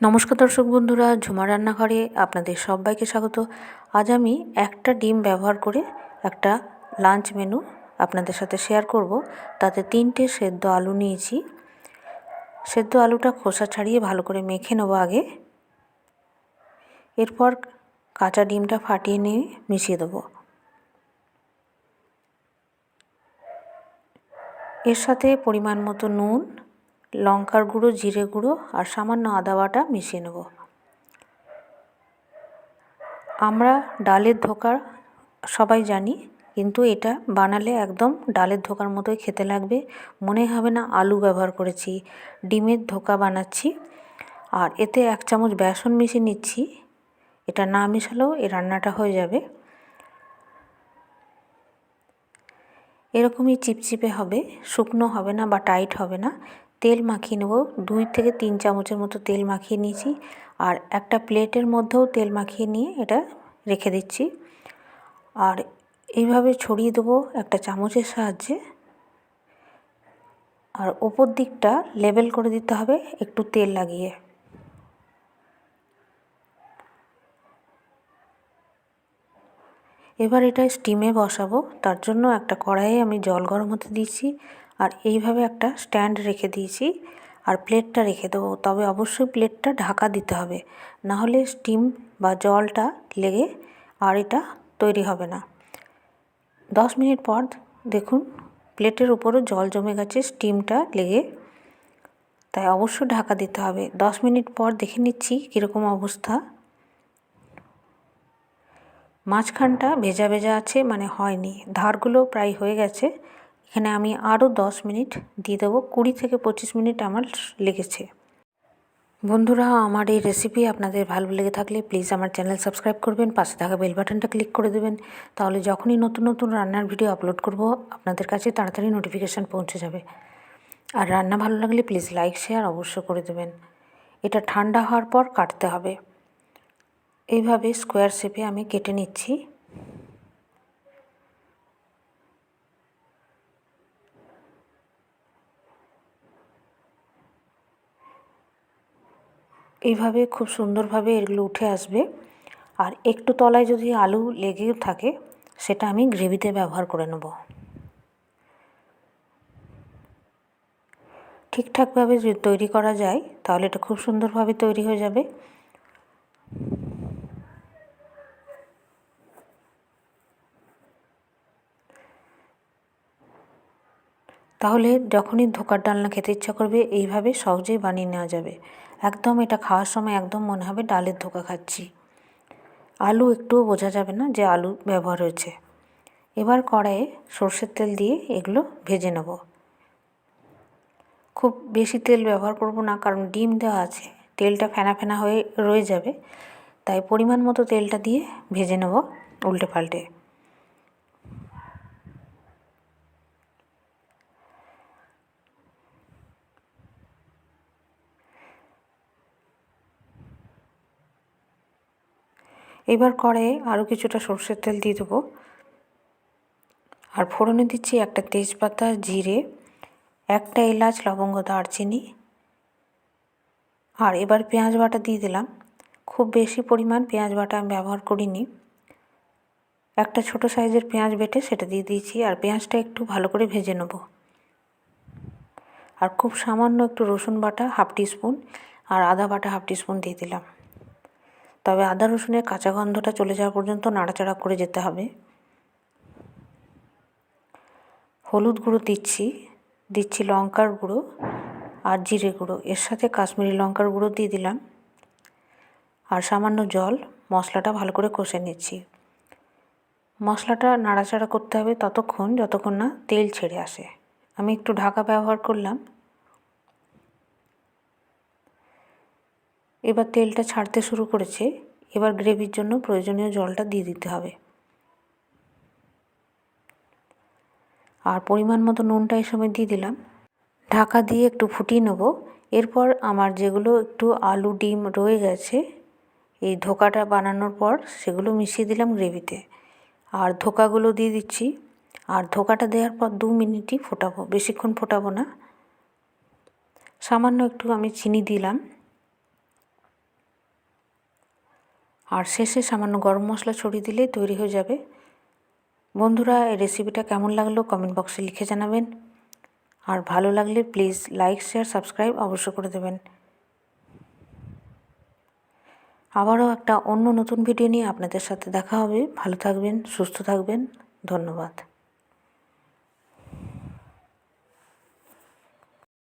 নমস্কার দর্শক বন্ধুরা, ঝুমা রান্নাঘরে আপনাদের সবাইকে স্বাগত। আজ আমি একটা ডিম ব্যবহার করে একটা লাঞ্চ মেনু আপনাদের সাথে শেয়ার করব। তাতে তিনটে সেদ্ধ আলু নিয়েছি। সেদ্ধ আলুটা খোসা ছাড়িয়ে ভালো করে মেখে নেব আগে। এরপর কাঁচা ডিমটা ফাটিয়ে নিয়ে মিশিয়ে দেবো। এর সাথে পরিমাণ মতো নুন লঙ্কার গুঁড়ো, জিরে গুঁড়ো আর সামান্য আদা বাটা মিশিয়ে নেব। আমরা ডালের ধোকা সবাই জানি, কিন্তু এটা বানালে একদম ডালের ধোকার মতোই খেতে লাগবে। মনে হবে না আলু ব্যবহার করেছি, ডিমের ধোকা বানাচ্ছি। আর এতে এক চামচ বেসন মিশিয়ে নিচ্ছি, এটা না মিশালেও এই রান্নাটা হয়ে যাবে। এরকমই চিপচিপে হবে, শুকনো হবে না বা টাইট হবে না। তেল মাখিয়ে নেব। দুই থেকে তিন চামচের মতো তেল মাখিয়ে নিয়েছি। আর একটা প্লেটের মধ্যেও তেল মাখিয়ে নিয়ে এটা রেখে দিচ্ছি। আর এইভাবে ছড়িয়ে দেবো একটা চামচের সাহায্যে। আর ওপর দিকটা লেবেল করে দিতে হবে একটু তেল লাগিয়ে। এবার এটা স্টিমে বসাবো। তার জন্য একটা কড়াইয়ে আমি জল গরম হতে দিয়েছি আর এইভাবে একটা স্ট্যান্ড রেখে দিয়েছি আর প্লেটটা রেখে দেবো। তবে অবশ্যই প্লেটটা ঢাকা দিতে হবে। না হলে স্টিম বা জলটা লেগে আর এটা তৈরি হবে না। দশ মিনিট পর দেখুন প্লেটের উপরও জল জমে গেছে, স্টিমটা লেগে। তাই অবশ্যই ঢাকা দিতে হবে। দশ মিনিট পর দেখে নিচ্ছি কীরকম অবস্থা। মাঝখানটা ভেজা ভেজা আছে মানে হয়নি। ধারগুলো প্রায় হয়ে গেছে। এখানে আমি আরও দশ মিনিট দিয়ে দেবো। কুড়ি থেকে পঁচিশ মিনিট আমার লেগেছে। বন্ধুরা, আমার এই রেসিপি আপনাদের ভালো লেগে থাকলে প্লিজ আমার চ্যানেল সাবস্ক্রাইব করবেন, পাশে থাকা বেল বাটনটা ক্লিক করে দেবেন। তাহলে যখনই নতুন নতুন রান্নার ভিডিও আপলোড করব, আপনাদের কাছে তাড়াতাড়ি নোটিফিকেশান পৌঁছে যাবে। আর রান্না ভালো লাগলে প্লিজ লাইক শেয়ার অবশ্য করে দেবেন। এটা ঠান্ডা হওয়ার পর কাটতে হবে। এইভাবে স্কোয়ার শেপে আমি কেটে নিচ্ছি। এইভাবে খুব সুন্দরভাবে এগুলো উঠে আসবে। আর একটু তলায় যদি আলু লেগেও থাকে, সেটা আমি গ্রেভিতে ব্যবহার করে নেব। ঠিকঠাকভাবে যদি তৈরি করা যায়, তাহলে এটা খুব সুন্দরভাবে তৈরি হয়ে যাবে। তাহলে যখনই ধোকার ডালনা খেতে ইচ্ছা করবে, এইভাবে সহজেই বানিয়ে নেওয়া যাবে। একদম এটা খাওয়ার সময় একদম মনে হবে ডালের ধোকা খাচ্ছি। আলু একটুও বোঝা যাবে না যে আলু ব্যবহার হয়েছে। এবার কড়াইয়ে সর্ষের তেল দিয়ে এগুলো ভেজে নেব। খুব বেশি তেল ব্যবহার করব না, কারণ ডিম দেওয়া আছে, তেলটা ফেনা ফেনা হয়ে রয়ে যাবে। তাই পরিমাণ মতো তেলটা দিয়ে ভেজে নেব উল্টে পাল্টে। এবার কড়াইয়ে আরও কিছুটা সর্ষের তেল দিয়ে দেবো। আর ফোড়নে দিচ্ছি একটা তেজপাতা, জিরে, একটা এলাচ, লবঙ্গ, দারচিনি। আর এবার পেঁয়াজ বাটা দিয়ে দিলাম। খুব বেশি পরিমাণ পেঁয়াজ বাটা আমি ব্যবহার করিনি। একটা ছোট সাইজের পেঁয়াজ বেটে সেটা দিয়ে দিয়েছি আর পেঁয়াজটা একটু ভালো করে ভেজে নেব। আর খুব সামান্য একটু রসুন বাটা, হাফ টিস্পুন আর আদা বাটা, হাফ টিস্পুন দিয়ে দিলাম। তবে আদা রসুনের কাঁচা গন্ধটা চলে যাওয়া পর্যন্ত নাড়াচাড়া করে যেতে হবে। হলুদ গুঁড়ো দিচ্ছি দিচ্ছি লঙ্কার গুঁড়ো আর জিরে গুঁড়ো। এর সাথে কাশ্মীরি লঙ্কার গুঁড়ো দিয়ে দিলাম আর সামান্য জল, মশলাটা ভালো করে কষে নিচ্ছি। মশলাটা নাড়াচাড়া করতে হবে ততক্ষণ, যতক্ষণ না তেল ছেড়ে আসে। আমি একটু ঢাকা ব্যবহার করলাম। এবার তেলটা ছাড়তে শুরু করেছে, এবার গ্রেভির জন্য প্রয়োজনীয় জলটা দিয়ে দিতে হবে। আর পরিমাণ মতো নুনটা এই সময় দিয়ে দিলাম। ঢাকা দিয়ে একটু ফুটিয়ে নেব। এরপর আমার যেগুলো একটু আলু, ডিম রয়ে গেছে, এই ধোকাটা বানানোর পর সেগুলো মিশিয়ে দিলাম গ্রেভিতে। আর ধোকাগুলো দিয়ে দিচ্ছি। আর ধোকাটা দেওয়ার পর দু মিনিটই ফোটাবো, বেশিক্ষণ ফোটাবো না। সামান্য একটু আমি চিনি দিলাম। আর শেষে সামান্য গরম মশলা ছড়িয়ে দিলেই তৈরি হয়ে যাবে। বন্ধুরা, এই রেসিপিটা কেমন লাগল কমেন্ট বক্সে লিখে জানাবেন। আর ভালো লাগলে প্লিজ লাইক শেয়ার সাবস্ক্রাইব অবশ্যই করে দেবেন। আবারও একটা অন্য নতুন ভিডিও নিয়ে আপনাদের সাথে দেখা হবে। ভালো থাকবেন, সুস্থ থাকবেন। ধন্যবাদ।